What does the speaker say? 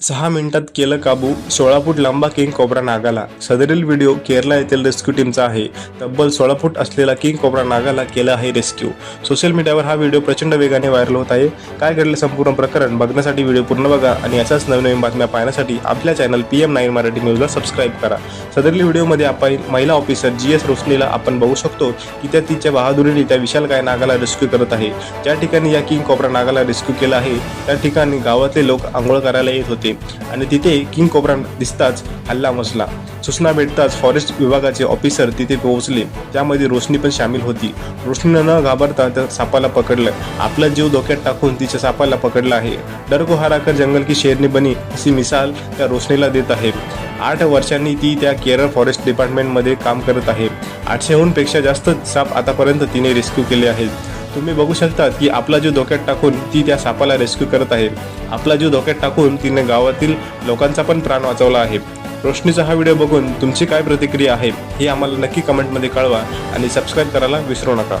सहा मिनिटात केलं काबू सोळा फूट लांबा किंग कोबरा नागाला. सदरील व्हिडिओ केरला येथील रेस्क्यू टीमचा आहे. तब्बल सोळा फूट असलेला किंग कोबरा नागाला केला आहे रेस्क्यू. सोशल मीडियावर हा व्हिडिओ प्रचंड वेगाने व्हायरल होत आहे. काय घडलं संपूर्ण प्रकरण बघण्यासाठी व्हिडिओ पूर्ण बघा आणि अशाच नवीन नवीन बातम्या पाहण्यासाठी आपल्या channel P M nine Marathi न्यूजला सबस्क्राईब करा. सदरील व्हिडिओमध्ये आपण महिला ऑफिसर जी एस रोशनीला आपण बघू शकतो की त्या तिच्या बहादुरीने त्या विशालकाय नागाला रेस्क्यू करत आहे. ज्या ठिकाणी या किंग कोबरा नागाला रेस्क्यू केला आहे त्या ठिकाणी गावातले लोक आंघोळ करायला येत होते. आणि तिथे किंग कोब्रा दिसताच हल्ला मचला. सूचना भेटताच फॉरेस्ट विभागाचे ऑफिसर तिथे पोहोचले. त्यामध्ये रोशनी पण सामील होती. रोशनीनं न घाबरता त्या सापाला पकडलं. आपला जीव धोक्यात टाकून तिच्या सापाला पकडला आहे. डरको हाराकर हराकर जंगल की शेरनी बनी अशी मिसाल त्या रोशनीला देत आहे. आठ वर्षांनी ती त्या केरळ फॉरेस्ट डिपार्टमेंटमध्ये काम करत आहे. आठशेहून पेक्षा जास्त साप आतापर्यंत तिने रेस्क्यू केले आहेत. तुम्ही बघू शकता की आपला जीव धोक्यात टाकून ती त्या सापाला रेस्क्यू करत आहे. आपला जीव धोक्यात टाकून तिने गावातील लोकांचा पण प्राण वाचवला आहे. रोशनीचा हा व्हिडिओ बघून तुमची काय प्रतिक्रिया आहे हे आम्हाला नक्की कमेंटमध्ये कळवा आणि सबस्क्राईब करायला विसरू नका.